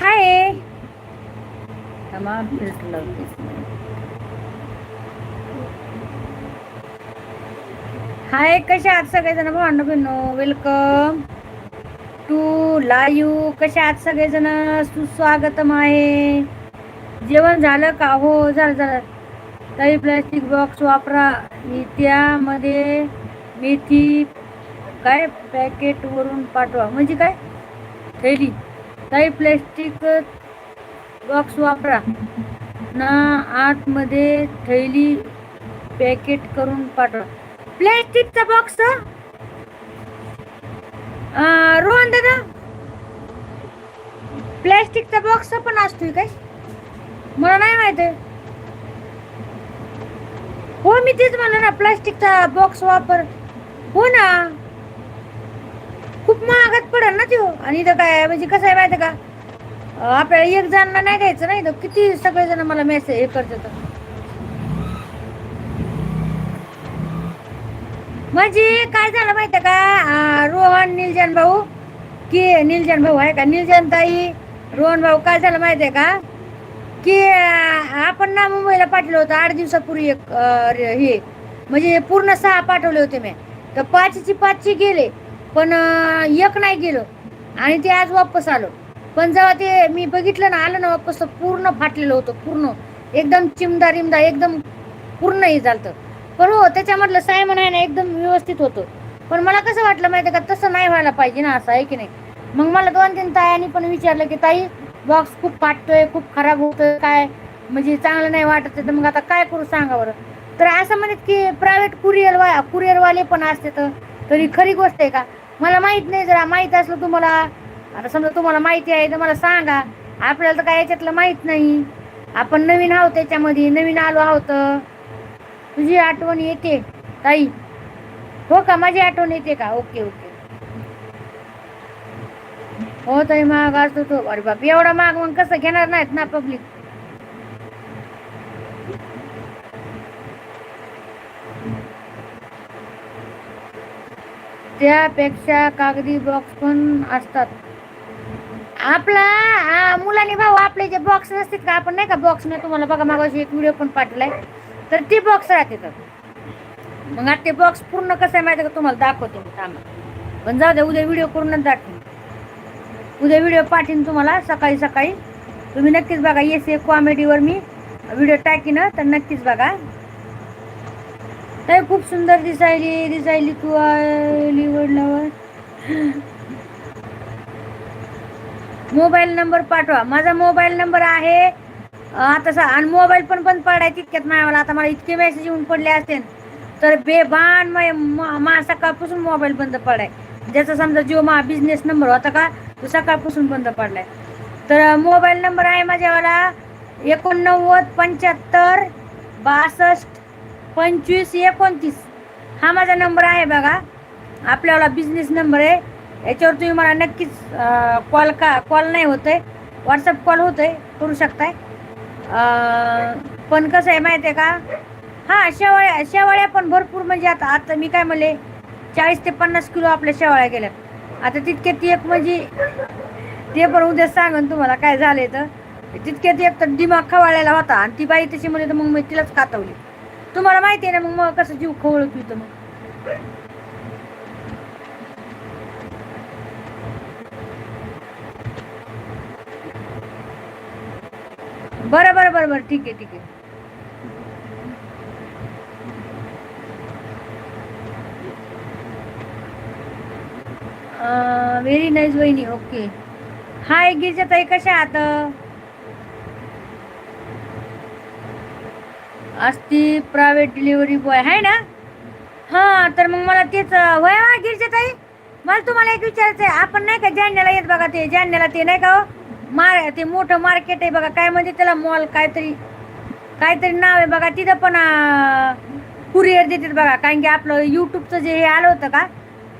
हाय filter लावतेस हाय कशा आहात सगळेजण? भांडण भिनो वेलकम टू लाईव्ह कशा आहात सगळेजण? सुस्वागतम आहे. जेवण झालं का? हो झालं झालं. काही प्लॅस्टिक बॉक्स वापरा. त्यामध्ये मेथी काय? पॅकेटवरून पाठवा. म्हणजे काय? थैली. काही प्लॅस्टिक बॉक्स वापरा. ना आतमध्ये थैली पॅकेट करून पाठवा. प्लॅस्टिकचा बॉक्स रोहन दादा? प्लॅस्टिकचा बॉक्स पण असतोय काय? मला नाही माहीत आहे. हो मी तेच म्हणलं ना प्लास्टिकचा बॉक्स वापर. हो ना? महागात पडेल ना तो हो. आणि इथं काय म्हणजे कसं आहे माहिती का? आपल्याला एक जणांना नाही द्यायचं नाही तर किती सगळेजण मला मेसेज हे करतात. म्हणजे काय झालं माहिती का? रोहन निलजन भाऊ की निलजन भाऊ आहे का? निलजन ताई रोहन भाऊ काय झालं माहिती आहे का? की आपण ना मुंबईला पाठवलं होतं आठ दिवसापूर्वी एक हे. म्हणजे पूर्ण सहा पाठवले होते मी. तर पाचची पाचची गेले. पण एक नाही गेलो. आणि ते आज वापस आलो. पण जेव्हा ते मी बघितलं ना आलं ना वापस तर पूर्ण फाटलेलं होतं पूर्ण. एकदम चिमदा रिमदा एकदम पूर्ण हे झालं पण हो त्याच्यामधलं सायमन आहे ना एकदम व्यवस्थित होतं. पण मला कसं वाटलं माहिती का तसं नाही व्हायला पाहिजे ना असं आहे की नाही? मग मला दोन तीन तायांनी पण विचारलं की ताई बॉक्स खूप फाटतोय खूप खराब होतोय काय? म्हणजे चांगलं नाही वाटत तर मग आता काय करू सांगा बरं? तर असं म्हणत की प्रायव्हेट कुरिअर वा कुरिअरवाले पण असते तर तरी खरी गोष्ट आहे का? मला माहीत नाही जरा माहीत असलं तुम्हाला. आता समजा तुम्हाला माहिती आहे तर मला सांगा. आपल्याला तर काय याच्यातलं माहीत नाही. आपण नवीन आहोत त्याच्यामध्ये नवीन आलो आहोत. तुझी आठवण येते ताई. हो का? माझी आठवण येते का? Okay okay. हो ताई महाग असतो तो. अरे बाप एवढा महाग मग कसं घेणार नाहीत ना पब्लिक त्यापेक्षा कागदी बॉक्स पण असतात. आपला हा मुलांनी भाऊ आपले जे बॉक्स असतात का आपण नाही का बॉक्स नाही तुम्हाला बघा मागाशी एक व्हिडिओ पण पाठवलाय. तर ती बॉक्स राहते तर. मग आता ते बॉक्स पूर्ण कसं आहे माहिती आहे का? तुम्हाला दाखवते मी थांबा. पण जाऊ दे उद्या व्हिडिओ करूनच दाखवून. उद्या व्हिडिओ पाठीन तुम्हाला सकाळी सकाळी. तुम्ही नक्कीच बघा येस ए कॉमेडीवर मी व्हिडिओ टाकीन तर नक्कीच बघा. ताई खूप सुंदर दिसायली दिसायली तू निवडल्यावर मोबाईल नंबर पाठवा. माझा मोबाईल नंबर आहे आता सा आणि मोबाईल पण बंद पाडाय तितक्यात मला आता मला इतके मेसेज येऊन पडले असते तर बेभान मा- मा- सकाळपासून मोबाईल बंद पडाय. ज्याचा समजा जिओ मा बिझनेस नंबर होता का तो सकाळपासून बंद पडलाय. तर मोबाईल नंबर आहे माझ्यावाला एकोणनव्वद पंच्याहत्तर बासष्ट पंचवीस एकोणतीस. हा माझा नंबर आहे बघा. आपल्याला बिझनेस नंबर आहे. याच्यावर तुम्ही मला नक्कीच कॉल का कॉल नाही होत आहे व्हॉट्सअप कॉल होतोय. करू शकताय. पण कसं आहे माहिती आहे का? हां शेवाळ्या शेवाळ्या पण भरपूर म्हणजे आता आता मी काय म्हणले? चाळीस ते पन्नास किलो आपल्या शेवाळ्या गेल्यात. आता तितके ती एक म्हणजे ते पण उद्या सांगन तुम्हाला काय झाले तर. तितके एक तर दिमाग खवाळायला होता. आणि ती बाई तशी म्हणजे तर मग मी तिलाच कातवली तुम्हाला माहिती आहे ना मग मग कसं जीव खवळत पितो मग. बरं बरं बरं बरं ठीक आहे ठीक आहे. व्हेरी नाईस वहिनी ओके हाय गिरजाताई कशा आहात? असती प्रायव्हेट डिलिव्हरी बॉय आहे ना? हां तर मग मला तेच वय हा गिरजाताई? मला तुम्हाला एक विचारायचं आहे आपण नाही का जालन्याला येत बघा ते जालन्याला ते नाही का हो? मार ते मोठं मार्केट आहे बघा काय म्हणजे त्याला मॉल काहीतरी काहीतरी नाव आहे बघा तिथं पण कुरिअर देतात बघा कारण की आपलं यूट्यूबचं जे हे आलं होतं का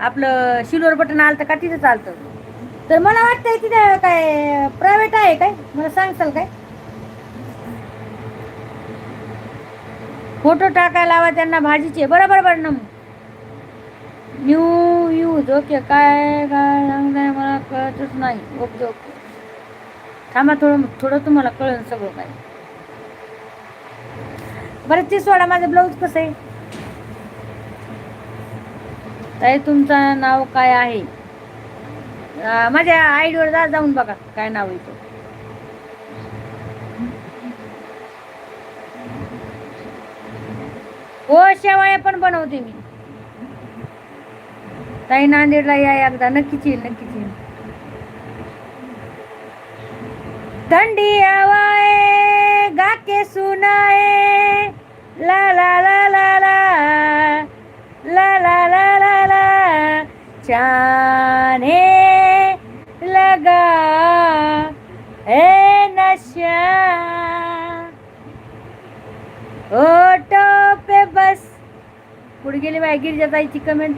आपलं शिल्वर बटन आलं का तिथं चालतं. तर मला वाटतंय तिथं काय प्रायव्हेट आहे काय? मला सांगशाल काय? फोटो टाकायला लावा त्यांना भाजीचे. बरोबर बरं ना न्यू यूज ओके काय काय सांगताय मला कळतच नाही. ओके ओके थांबा थोडं थोडं तुम्हाला कळेल सगळं काय बरं ते सोडा माझं ब्लाऊज कसं आहे? ताई तुमचं नाव काय आहे? माझ्या आयडीवर जा जाऊन बघा काय नाव आहे हो शेवाळ्या पण बनवते मी. ताई नांदेडला या एकदा नक्कीच येईल नक्कीच येईल. थंडी हवाए गाके सुनाए ला ला ला ला ला. ला ला ला ला ला. चाने लगा. ए नशा. ओटो बस. पुढे गेली बाय गिरिजाताईची कमेंट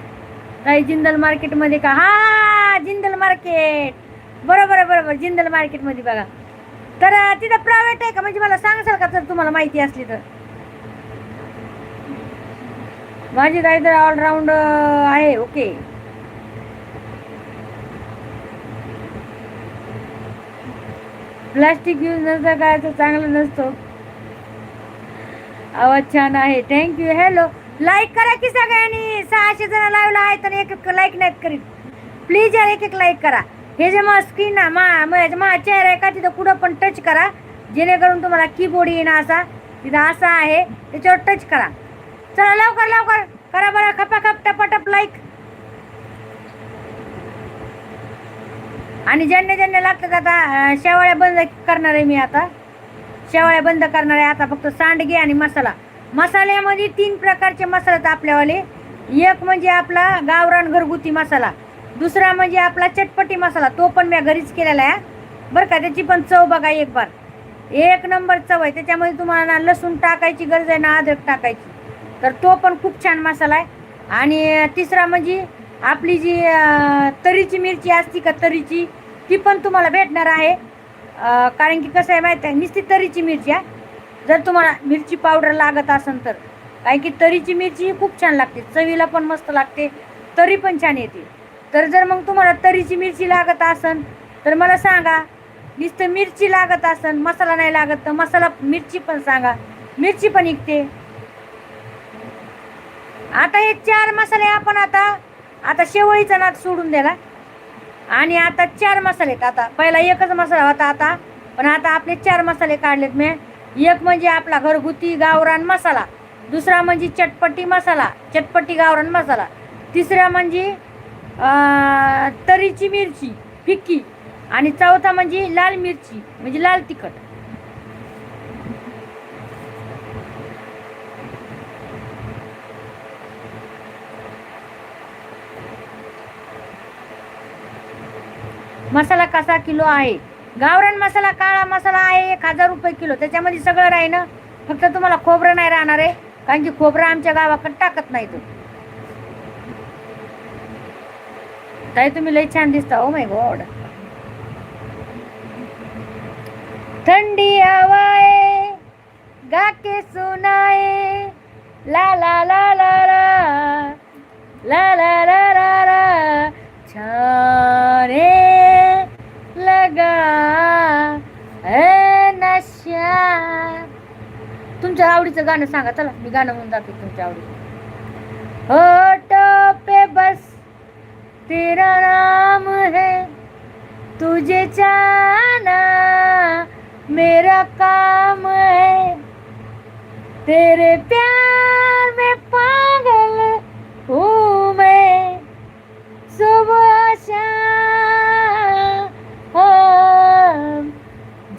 ताई जिंदल मार्केटमध्ये का? हा जिंदल मार्केट बरोबर बरोबर. जिंदल मार्केटमध्ये बघा. तर तिथं प्रायव्हेट आहे का? म्हणजे मला सांगसाल का जर तुम्हाला माहिती असली तर? माझी ताई तर ऑलराऊंड आहे ओके प्लास्टिक यूज नसतं काय तर चांगलं नसतो. आवाज छान आहे. थँक्यू हॅलो लाईक करा की सगळ्यांनी. सहाशे जण लावला आहे तर एक एक लाईक नाहीत करीत. प्लीज यार एक एक लाईक करा. हे जे मग स्क्रीन ना मा म्हणजे माझ्या मा चेहरा आहे का तिथं कुठं पण टच करा. जेणेकरून तुम्हाला कीबोर्ड येईना असा. तिथं असा आहे. त्याच्यावर टच करा. चला लवकर लवकर. करा बरं. खपाखप टपाटप लाईक आणि ज्यांना ज्यांना लागतात आता शेवाळ्या बंद करणार आहे मी आता. शेवाळ्या बंद करणार आहे आता फक्त सांडगे आणि मसाला. मसाल्यामध्ये तीन प्रकारचे मसाले आपल्यावाले. एक म्हणजे आपला गावरान घरगुती मसाला. दुसरा म्हणजे आपला चटपटी मसाला. तो पण मी घरीच केलेला आहे. बरं का त्याची पण चव बघा एक बार एक नंबर चव आहे. त्याच्यामध्ये तुम्हाला ना लसूण टाकायची गरज आहे ना अद्रक टाकायची. तर तो पण खूप छान मसाला आहे. आणि तिसरा म्हणजे आपली जी तरीची मिरची असती का तरीची ती पण तुम्हाला भेटणार आहे. कारण की कसं आहे माहिती आहे नुसती तरीची मिरची आहे जर तुम्हाला मिरची पावडर लागत असेल तर. कारण की तरीची मिरची ही खूप छान लागते चवीला पण मस्त लागते तरी पण छान येते. तर जर मग तुम्हाला तरीची मिरची लागत असेल तर मला सांगा नुसतं मिरची लागत असेल मसाला नाही लागत तर मसाला मिरची पण सांगा. मिरची पण निघते. आता हे चार मसाले आपण आता आता शेवळीचा नाद सोडून द्याला आणि आता चार मसाले आहेत. आता पहिला एकच मसाला होता आता. पण आता आपले चार मसाले काढलेत मी. एक म्हणजे आपला घरगुती गावरान मसाला. दुसरा म्हणजे चटपटी मसाला. चटपटी गावरान मसाला. तिसरा म्हणजे तरीची मिरची फिक्की. आणि चौथा म्हणजे लाल मिरची म्हणजे लाल तिखट. मसाला कसा किलो आहे? गावरान मसाला काळा मसाला आहे एक हजार रुपये किलो. त्याच्यामध्ये सगळं राहीनं फक्त तुम्हाला खोबरं नाही राहणार आहे कारण की खोबरं आमच्या गावाकडे टाकत नाही तो. ताई तुम्ही लई छान दिसता. ओ माय गॉड थंडी हवाए गाके सुनाए ला ला ला ला ला. ला ला ला ला ला. लगा नशा तुमच्या आवडीचं गाणं सांगा चला मी गाणं म्हणून जाते तुमच्या आवडीचं. होटो पे बस तेरा नाम है. तुझे चाना मेरा काम है. तेरे प्यार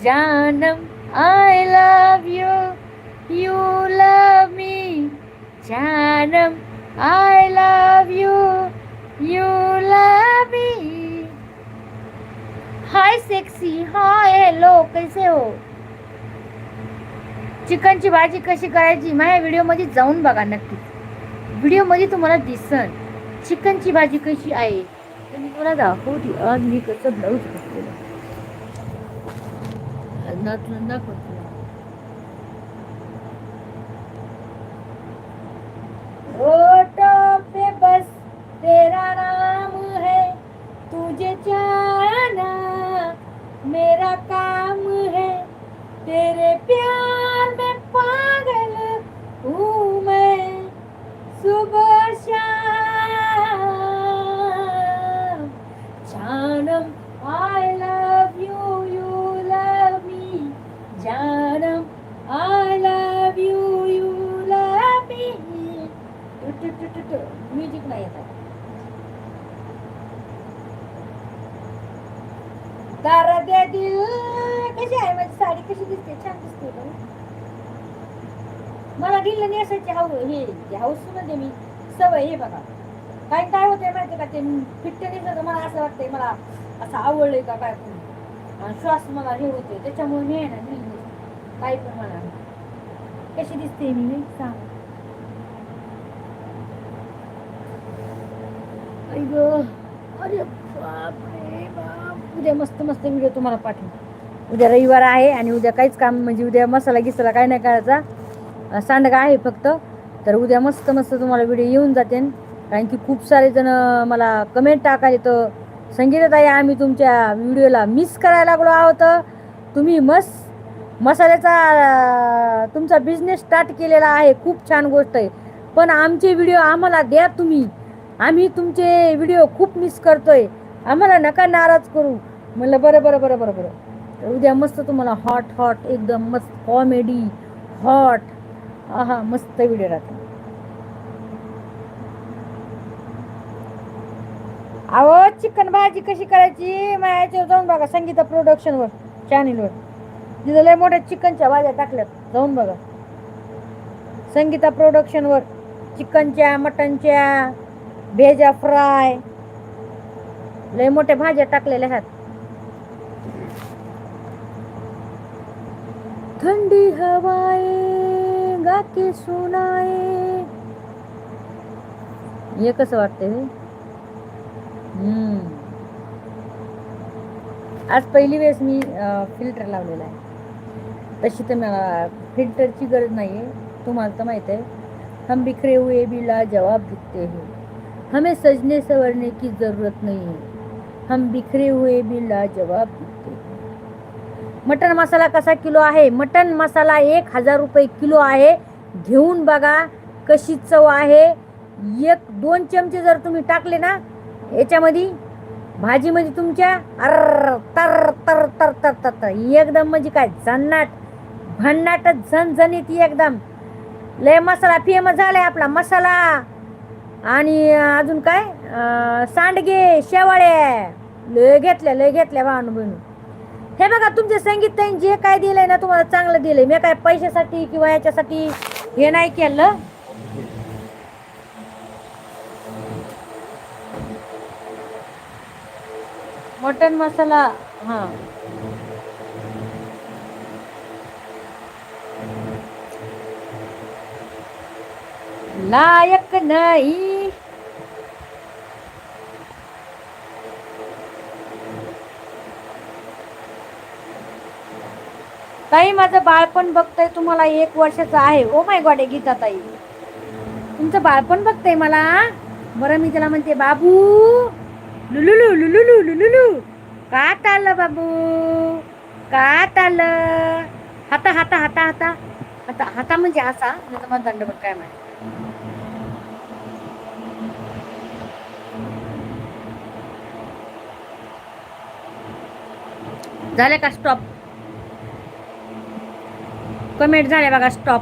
जानम I love you you love me जानम I love you you love me hi sexy hi hello कैसे हो? चिकनची भाजी कशी करायची? माझ्या व्हिडिओमध्ये जाऊन बघा नक्कीच व्हिडिओमध्ये तुम्हाला दिसन. चिकनची भाजी कशी आहे? तर मी तुम्हाला दाखवते. आज मी कसं ब्लाऊज घातलेलं. ठंडा ठंडा कर दिया पे बस तेरा नाम है, तुझे जाना मेरा काम है। तेरे प्यार में पागल हूँ मैं, सुबह शाम हे ते मी सवय हे बघा. काय काय होते माहिती का? ते फिट्ट मला असं वाटतंय मला असं आवडलंय का काय पण. श्वास मला हे होते त्याच्यामुळे मी आहे ना ढिल्ल काही पण मला कशी दिसते मी सांग. गं. अरे बापरे बाप. उद्या मस्त मस्त व्हिडिओ तुम्हाला पाठवू उद्या रविवार आहे आणि उद्या काहीच काम म्हणजे उद्या मसाला गिसाला काय नाही करायचा. सांडगा आहे फक्त. तर उद्या मस्त मस्त तुम्हाला व्हिडिओ येऊन जाते. कारण की खूप सारे जण मला कमेंट टाकायला तर संगीताताई आम्ही तुमच्या व्हिडिओला मिस करायला लागलो आहोत. तुम्ही मस मसाल्याचा तुमचा बिझनेस स्टार्ट केलेला आहे. खूप छान गोष्ट आहे. पण आमचे व्हिडिओ आम्हाला द्या तुम्ही. आम्ही तुमचे व्हिडिओ खूप मिस करतोय. आम्हाला नका नाराज करू. म्हणलं बरं बरं बरं बरं बरं. उद्या मस्त तुम्हाला हॉट हॉट एकदम मस्त कॉमेडी हॉट आहा मस्त व्हिडिओ राहतो. अहो चिकन भाजी कशी करायची? माझ्या याच्यावर जाऊन बघा संगीता प्रोडक्शनवर चॅनेलवर तिथं लय मोठ्या चिकनच्या भाज्या टाकल्यात जाऊन बघा. संगीता प्रोडक्शनवर चिकनच्या मटनच्या भेजा फ्राय लय मोठ्या भाज्या टाकलेल्या आहेत ठंडी हवाए गाके सुनाए हे कसं वाटते हे? आज पहिली वेळेस मी फिल्टर लावलेला आहे. तशी तर फिल्टरची गरज नाही आहे तुम्हाला तर माहीत आहे. हम बिखरे हुए भी लाजवाब दिखते हैं. हमें सजने संवरने की ज़रूरत नहीं है. हम बिखरे हुए भी लाजवाब दिखते मटन मसाला कसा किलो आहे? मटन मसाला एक हजार रुपये किलो आहे. घेऊन बघा कशी चव आहे. एक दोन चमचे जर तुम्ही टाकले ना याच्यामध्ये भाजीमध्ये तुमच्या अर तर तर तर तर तर तर एकदम म्हणजे काय झन्नाट भन्नाट झणझणीत एकदम. लय मसाला फेमस झालाय आपला मसाला. आणि अजून काय सांडगे शेवाळे. लय घेतल्या लय घेतल्या भावनं बहिणी. हे बघा तुमचे संगीत ताईन जे काय दिलंय ना तुम्हाला चांगलं दिलंय. मी काय पैशासाठी किंवा याच्यासाठी हे नाही केलं. मटन मसाला हा. लायक नाही. ताई माझं बाळपण बघतंय तुम्हाला एक वर्षाचं आहे. ओ माय गॉड गीता ताई. तुमचं बाळपण बघतंय मला बरं मी त्याला म्हणते बाबू लुलुलू लुलुलू लुलुलू. का आलं बाबू. का आलं. हाता हाता हाता हाता. हाता हाता म्हणजे असा नाही तर मला दंडपट काय माहिती झाले का? स्टॉप कमेंट झाले बघा स्टॉप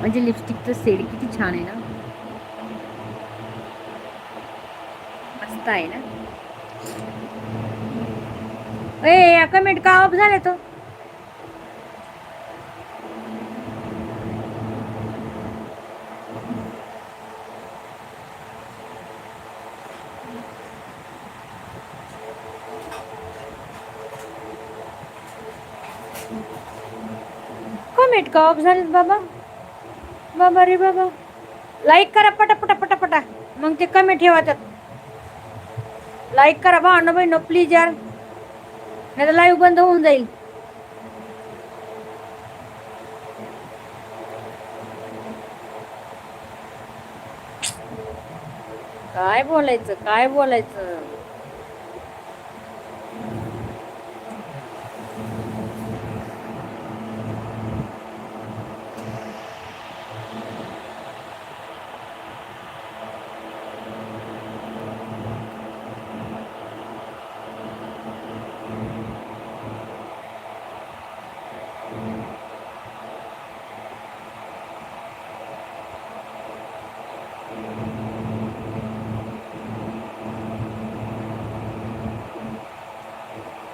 म्हणजे लिपस्टिकचं सेड किती छान है ना. मस्त आहे ना. ए कमेंट का ऑफ़ झाले तो? कमेंट का ऑफ झालेत बाबा. बाबा रे बाबा. लाईक करा पटा पटा पटा पटा मग ते कमी ठेवा त्यात. लाईक करा बा ना बाई न प्लीज यार. नाही तर लाईव्ह बंद होऊन जाईल. काय बोलायचं काय बोलायचं?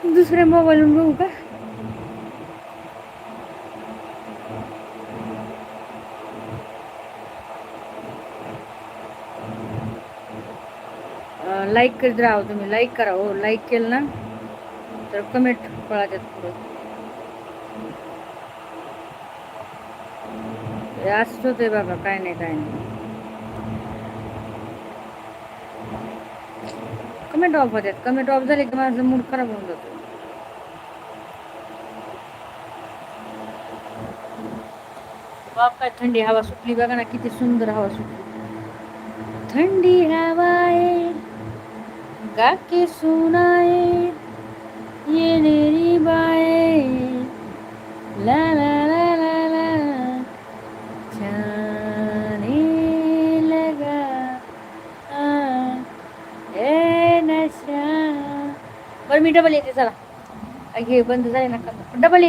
दुसऱ्या मोबाईलून बघू का? लाईक करीत राहा हो तुम्ही. लाईक करा हो. लाईक केलं ना तर कमेंट कळाच्यात पुढे. असतो ते बाबा. काय नाही काय नाही. कमी ड्रॉप होतात कमी ड्रॉप झाले की माझा मूड खराब होऊन जातो. बाप काय थंडी हवा सुटली. बघा ना किती सुंदर हवा सुटली. थंडी हवा आहे. गाके सुनाए ये मेरी बाए ला ला मी डबल येते चला. घे बंद झाले ना डबल येते.